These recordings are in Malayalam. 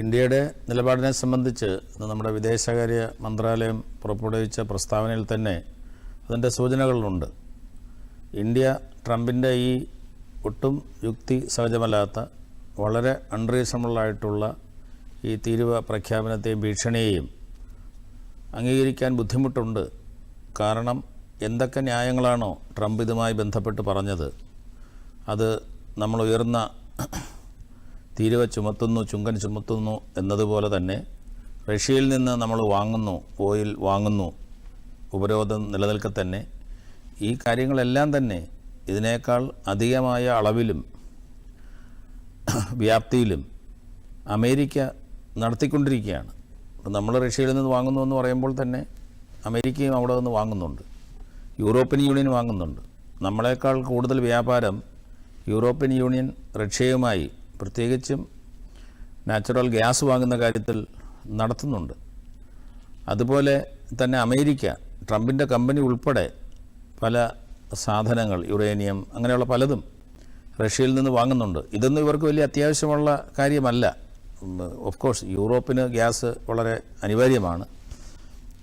ഇന്ത്യയുടെ നിലപാടിനെ സംബന്ധിച്ച് നമ്മുടെ വിദേശകാര്യ മന്ത്രാലയം പുറപ്പെടുവിച്ച പ്രസ്താവനയിൽ തന്നെ അതിന്റെ സൂചനകളുണ്ട്. ഇന്ത്യ ട്രംപിന്റെ ഈ ഒട്ടും യുക്തി സഹജമല്ലാത്ത വളരെ അൺറീസണബിളായിട്ടുള്ള ഈ തീരുവ പ്രഖ്യാപനത്തെയും ഭീഷണിയെയും അംഗീകരിക്കാൻ ബുദ്ധിമുട്ടുണ്ട്. കാരണം എന്തൊക്കെ ന്യായങ്ങളാണോ ട്രംപ് ഇതുമായി ബന്ധപ്പെട്ട് പറഞ്ഞത്? അത് നമ്മൾ ഉയർന്ന തീരുവ ചുമത്തുന്നു ചുങ്കൻ ചുമത്തുന്നു എന്നതുപോലെ തന്നെ റഷ്യയിൽ നിന്ന് നമ്മൾ വാങ്ങുന്നു ഓയിൽ വാങ്ങുന്നു. ഉപരോധം നിലനിൽക്കെ തന്നെ. ഈ കാര്യങ്ങളെല്ലാം തന്നെ ഇതിനേക്കാൾ അധികമായ അളവിലും വ്യാപ്തിയിലും അമേരിക്ക നടത്തിക്കൊണ്ടിരിക്കുകയാണ്. നമ്മൾ റഷ്യയിൽ നിന്ന് വാങ്ങുന്നു എന്ന് പറയുമ്പോൾ തന്നെ അമേരിക്കയും അവിടെ നിന്ന് വാങ്ങുന്നുണ്ട്. യൂറോപ്യൻ യൂണിയൻ വാങ്ങുന്നുണ്ട്. നമ്മളെക്കാൾ കൂടുതൽ വ്യാപാരം യൂറോപ്യൻ യൂണിയൻ റഷ്യയുമായി പ്രത്യേകിച്ചും നാച്ചുറൽ ഗ്യാസ് വാങ്ങുന്ന കാര്യത്തിൽ നടത്തുന്നുണ്ട്. അതുപോലെ തന്നെ അമേരിക്ക ട്രംപിന്റെ കമ്പനി ഉൾപ്പെടെ പല സാധനങ്ങൾ യുറേനിയം അങ്ങനെയുള്ള പലതും റഷ്യയിൽ നിന്ന് വാങ്ങുന്നുണ്ട്. ഇതൊന്നും ഇവർക്ക് വലിയ അത്യാവശ്യമുള്ള കാര്യമല്ല. ഓഫ് കോഴ്സ് യൂറോപ്പിന് ഗ്യാസ് വളരെ അനിവാര്യമാണ്.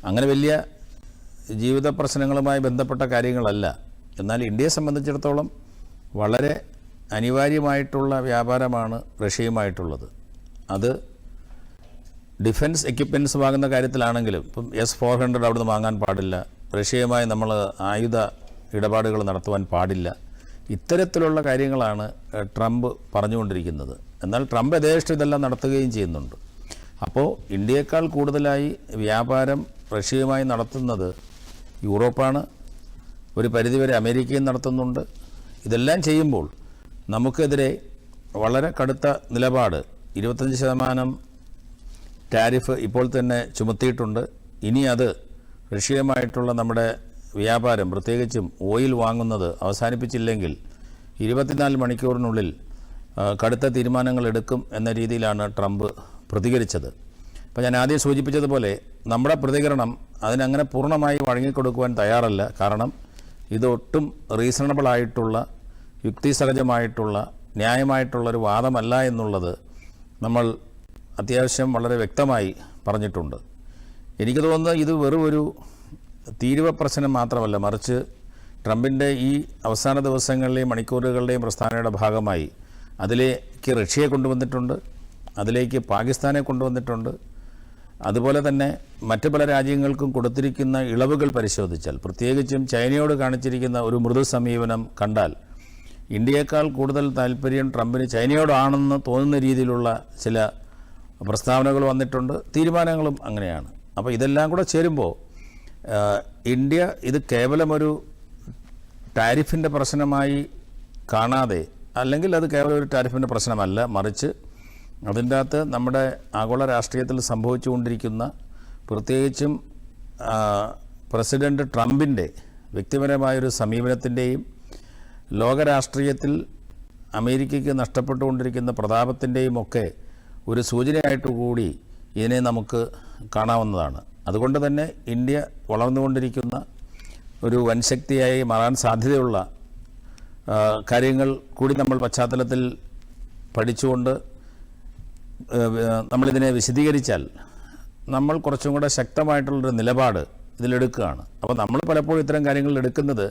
അങ്ങനെ വലിയ ജീവിത പ്രശ്നങ്ങളുമായി ബന്ധപ്പെട്ട കാര്യങ്ങളല്ല. എന്നാൽ ഇന്ത്യയെ സംബന്ധിച്ചിടത്തോളം വളരെ അനിവാര്യമായിട്ടുള്ള വ്യാപാരമാണ് റഷ്യയുമായിട്ടുള്ളത്. അത് ഡിഫൻസ് എക്യുപ്മെന്റ്സ് വാങ്ങുന്ന കാര്യത്തിലാണെങ്കിലും ഇപ്പം എസ് ഫോർ ഹൺഡ്രഡ് അവിടുന്ന് വാങ്ങാൻ പാടില്ല. റഷ്യയുമായി നമ്മൾ ആയുധ ഇടപാടുകൾ നടത്തുവാൻ പാടില്ല. ഇത്തരത്തിലുള്ള കാര്യങ്ങളാണ് ട്രംപ് പറഞ്ഞുകൊണ്ടിരിക്കുന്നത്. എന്നാൽ ട്രംപ് യഥേഷ്ടം ഇതെല്ലാം നടത്തുകയും ചെയ്യുന്നുണ്ട്. അപ്പോൾ ഇന്ത്യയേക്കാൾ കൂടുതലായി വ്യാപാരം റഷ്യയുമായി നടത്തുന്നത് യൂറോപ്പാണ്. ഒരു പരിധിവരെ അമേരിക്കയും നടത്തുന്നുണ്ട്. ഇതെല്ലാം ചെയ്യുമ്പോൾ നമുക്കെതിരെ വളരെ കടുത്ത നിലപാട്. ഇരുപത്തഞ്ച് ശതമാനം ടാരിഫ് ഇപ്പോൾ തന്നെ ചുമത്തിയിട്ടുണ്ട്. ഇനി അത് റഷ്യയുമായിട്ടുള്ള നമ്മുടെ വ്യാപാരം പ്രത്യേകിച്ചും ഓയിൽ വാങ്ങുന്നത് അവസാനിപ്പിച്ചില്ലെങ്കിൽ ഇരുപത്തിനാല് മണിക്കൂറിനുള്ളിൽ കടുത്ത തീരുമാനങ്ങൾ എടുക്കും എന്ന രീതിയിലാണ് ട്രംപ് പ്രതികരിച്ചത്. അപ്പോൾ ഞാൻ ആദ്യം സൂചിപ്പിച്ചതുപോലെ നമ്മുടെ പ്രതികരണം അതിനങ്ങനെ പൂർണമായി വഴങ്ങിക്കൊടുക്കുവാൻ തയ്യാറല്ല. കാരണം ഇതൊട്ടും റീസണബിളായിട്ടുള്ള യുക്തിസഹജമായിട്ടുള്ള ന്യായമായിട്ടുള്ളൊരു വാദമല്ല എന്നുള്ളത് നമ്മൾ അത്യാവശ്യം വളരെ വ്യക്തമായി പറഞ്ഞിട്ടുണ്ട്. എനിക്ക് തോന്നുന്നത് ഇത് വെറും ഒരു തീരുവ പ്രശ്നം മാത്രമല്ല മറിച്ച് ട്രംപിന്റെ ഈ അവസാന ദിവസങ്ങളിലെയും മണിക്കൂറുകളുടെയും പ്രസ്ഥാനയുടെ ഭാഗമായി അതിലേക്ക് റഷ്യയെ കൊണ്ടുവന്നിട്ടുണ്ട് അതിലേക്ക് പാകിസ്ഥാനെ കൊണ്ടുവന്നിട്ടുണ്ട്. അതുപോലെ തന്നെ മറ്റു പല രാജ്യങ്ങൾക്കും കൊടുത്തിരിക്കുന്ന ഇളവുകൾ പരിശോധിച്ചാൽ പ്രത്യേകിച്ചും ചൈനയോട് കാണിച്ചിരിക്കുന്ന ഒരു മൃദു സമീപനം കണ്ടാൽ ഇന്ത്യയേക്കാൾ കൂടുതൽ താല്പര്യം ട്രംപിന് ചൈനയോടാണെന്ന് തോന്നുന്ന രീതിയിലുള്ള ചില പ്രസ്താവനകൾ വന്നിട്ടുണ്ട്. തീരുമാനങ്ങളും അങ്ങനെയാണ്. അപ്പോൾ ഇതെല്ലാം കൂടെ ചേരുമ്പോൾ ഇന്ത്യ ഇത് കേവലമൊരു ടാരിഫിന്റെ പ്രശ്നമായി കാണാതെ അല്ലെങ്കിൽ അത് കേവലം ഒരു ടാരിഫിന്റെ പ്രശ്നമല്ല മറിച്ച് അതിന്റെ അകത്ത് നമ്മുടെ ആഗോള രാഷ്ട്രീയത്തിൽ സംഭവിച്ചുകൊണ്ടിരിക്കുന്ന പ്രത്യേകിച്ചും പ്രസിഡന്റ് ട്രംപിന്റെ വ്യക്തിപരമായൊരു സമീപനത്തിന്റെയും ലോകരാഷ്ട്രീയത്തിൽ അമേരിക്കയ്ക്ക് നഷ്ടപ്പെട്ടുകൊണ്ടിരിക്കുന്ന പ്രതാപത്തിന്റെയും ഒക്കെ ഒരു സൂചനയായിട്ട് കൂടി ഇതിനെ നമുക്ക് കാണാവുന്നതാണ്. അതുകൊണ്ട് തന്നെ ഇന്ത്യ വളർന്നുകൊണ്ടിരിക്കുന്ന ഒരു വൻശക്തിയായി മാറാൻ സാധ്യതയുള്ള കാര്യങ്ങൾ കൂടി നമ്മൾ പശ്ചാത്തലത്തിൽ പഠിച്ചുകൊണ്ട് നമ്മളിതിനെ വിശദീകരിച്ചാൽ നമ്മൾ കുറച്ചും കൂടെ ശക്തമായിട്ടുള്ളൊരു നിലപാട് ഇതിലെടുക്കുകയാണ്. അപ്പോൾ നമ്മൾ പലപ്പോഴും ഇത്തരം കാര്യങ്ങൾ എടുക്കുന്നത്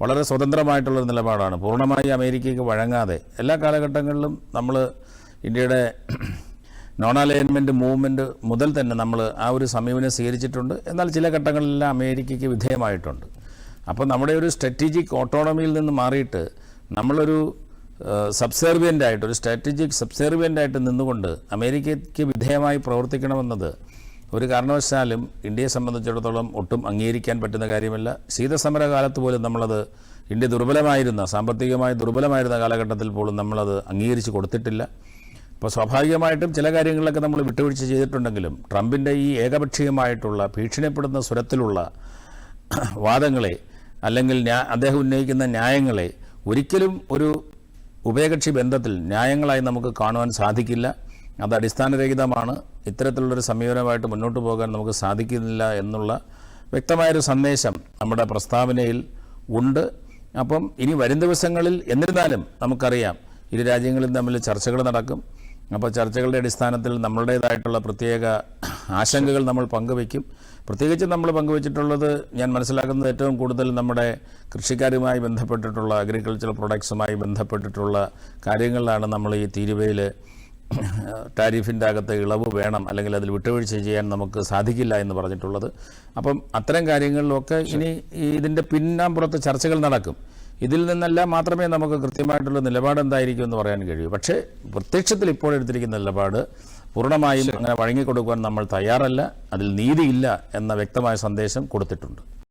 വളരെ സ്വതന്ത്രമായിട്ടുള്ളൊരു നിലപാടാണ്. പൂർണമായി അമേരിക്കയ്ക്ക് വഴങ്ങാതെ എല്ലാ കാലഘട്ടങ്ങളിലും നമ്മൾ ഇന്ത്യയുടെ നോൺ അലൈൻമെന്റ് മൂവ്മെന്റ് മുതൽ തന്നെ നമ്മൾ ആ ഒരു സമീപനം സ്വീകരിച്ചിട്ടുണ്ട്. എന്നാൽ ചില ഘട്ടങ്ങളിലെല്ലാം അമേരിക്കയ്ക്ക് വിധേയമായിട്ടുണ്ട്. അപ്പോൾ നമ്മുടെ ഒരു സ്ട്രാറ്റജിക് ഓട്ടോണമിയിൽ നിന്ന് മാറിയിട്ട് നമ്മളൊരു സബ്സെർവിയന്റായിട്ട് ഒരു സ്ട്രാറ്റജിക് സബ്സെർവിയന്റായിട്ട് നിന്നുകൊണ്ട് അമേരിക്കയ്ക്ക് വിധേയമായി പ്രവർത്തിക്കണമെന്നത് ഒരു കാരണവശാലും ഇന്ത്യയെ സംബന്ധിച്ചിടത്തോളം ഒട്ടും അംഗീകരിക്കാൻ പറ്റുന്ന കാര്യമല്ല. ശീതസമര കാലത്ത് പോലും നമ്മളത് ഇന്ത്യ ദുർബലമായിരുന്ന സാമ്പത്തികമായി ദുർബലമായിരുന്ന കാലഘട്ടത്തിൽ പോലും നമ്മളത് അംഗീകരിച്ച് കൊടുത്തിട്ടില്ല. അപ്പോൾ സ്വാഭാവികമായിട്ടും ചില കാര്യങ്ങളിലൊക്കെ നമ്മൾ വിട്ടുവീഴ്ച ചെയ്തിട്ടുണ്ടെങ്കിലും ട്രംപിന്റെ ഈ ഏകപക്ഷീയമായിട്ടുള്ള ഭീഷണിപ്പെടുന്ന സ്വരത്തിലുള്ള വാദങ്ങളെ അല്ലെങ്കിൽ അദ്ദേഹം ഉന്നയിക്കുന്ന ന്യായങ്ങളെ ഒരിക്കലും ഒരു ഉഭയകക്ഷി ബന്ധത്തിൽ ന്യായങ്ങളായി നമുക്ക് കാണുവാൻ സാധിക്കില്ല. അത് അടിസ്ഥാനരഹിതമാണ്. ഇത്തരത്തിലുള്ളൊരു സമീപനമായിട്ട് മുന്നോട്ട് പോകാൻ നമുക്ക് സാധിക്കുന്നില്ല എന്നുള്ള വ്യക്തമായൊരു സന്ദേശം നമ്മുടെ പ്രസ്താവനയിൽ ഉണ്ട്. അപ്പം ഇനി വരും ദിവസങ്ങളിൽ എന്നിരുന്നാലും നമുക്കറിയാം ഇരു രാജ്യങ്ങളിൽ തമ്മിൽ ചർച്ചകൾ നടക്കും. അപ്പോൾ ചർച്ചകളുടെ അടിസ്ഥാനത്തിൽ നമ്മളുടേതായിട്ടുള്ള പ്രത്യേക ആശങ്കകൾ നമ്മൾ പങ്കുവയ്ക്കും. പ്രത്യേകിച്ച് നമ്മൾ പങ്കുവച്ചിട്ടുള്ളത് ഞാൻ മനസ്സിലാക്കുന്നത് ഏറ്റവും കൂടുതൽ നമ്മുടെ കൃഷിക്കാരുമായി ബന്ധപ്പെട്ടിട്ടുള്ള അഗ്രികൾച്ചറൽ പ്രൊഡക്ട്സുമായി ബന്ധപ്പെട്ടിട്ടുള്ള കാര്യങ്ങളിലാണ് നമ്മൾ ഈ തീരുവയിൽ ടാരിഫിന്റെ അകത്ത് ഇളവ് വേണം അല്ലെങ്കിൽ അതിൽ വിട്ടുവീഴ്ച ചെയ്യാൻ നമുക്ക് സാധിക്കില്ല എന്ന് പറഞ്ഞിട്ടുള്ളത്. അപ്പം അത്തരം കാര്യങ്ങളിലൊക്കെ ഇനി ഇതിന്റെ പിന്നാമ്പുറത്ത് ചർച്ചകൾ നടക്കും. ഇതിൽ നിന്നല്ല മാത്രമേ നമുക്ക് കൃത്യമായിട്ടുള്ള നിലപാട് എന്തായിരിക്കും എന്ന് പറയാൻ കഴിയൂ. പക്ഷേ പ്രത്യക്ഷത്തിൽ ഇപ്പോൾ എടുത്തിരിക്കുന്ന നിലപാട് പൂർണമായും അങ്ങനെ വഴങ്ങിക്കൊടുക്കുവാൻ നമ്മൾ തയ്യാറല്ല അതിൽ നീതിയില്ല എന്ന വ്യക്തമായ സന്ദേശം കൊടുത്തിട്ടുണ്ട്.